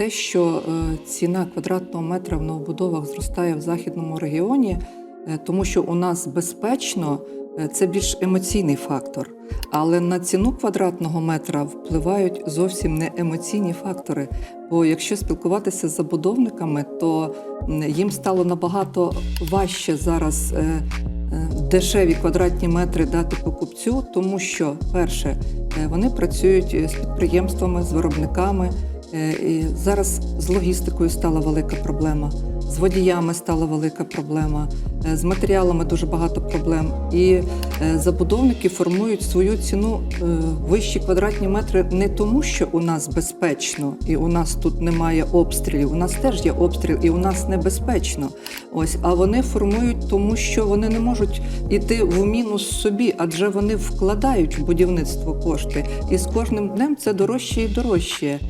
те, що е, ціна квадратного метра в новобудовах зростає в західному регіоні, е, тому що у нас безпечно, е, це більш емоційний фактор. Але на ціну квадратного метра впливають зовсім не емоційні фактори. Бо якщо спілкуватися з забудовниками, то їм стало набагато важче зараз. Дешеві квадратні метри дати покупцю, тому що перше вони працюють з підприємствами, з виробниками. Е, І зараз з логістикою стала велика проблема, з водіями стала велика проблема, е, з матеріалами дуже багато проблем. І е, забудовники формують свою ціну вищі квадратні метри не тому, що у нас безпечно і у нас тут немає обстрілів. У нас теж є обстріл, і у нас небезпечно. Ось, а вони формують тому, що вони не можуть іти в мінус собі, адже вони вкладають в будівництво кошти, і з кожним днем це дорожче і дорожче.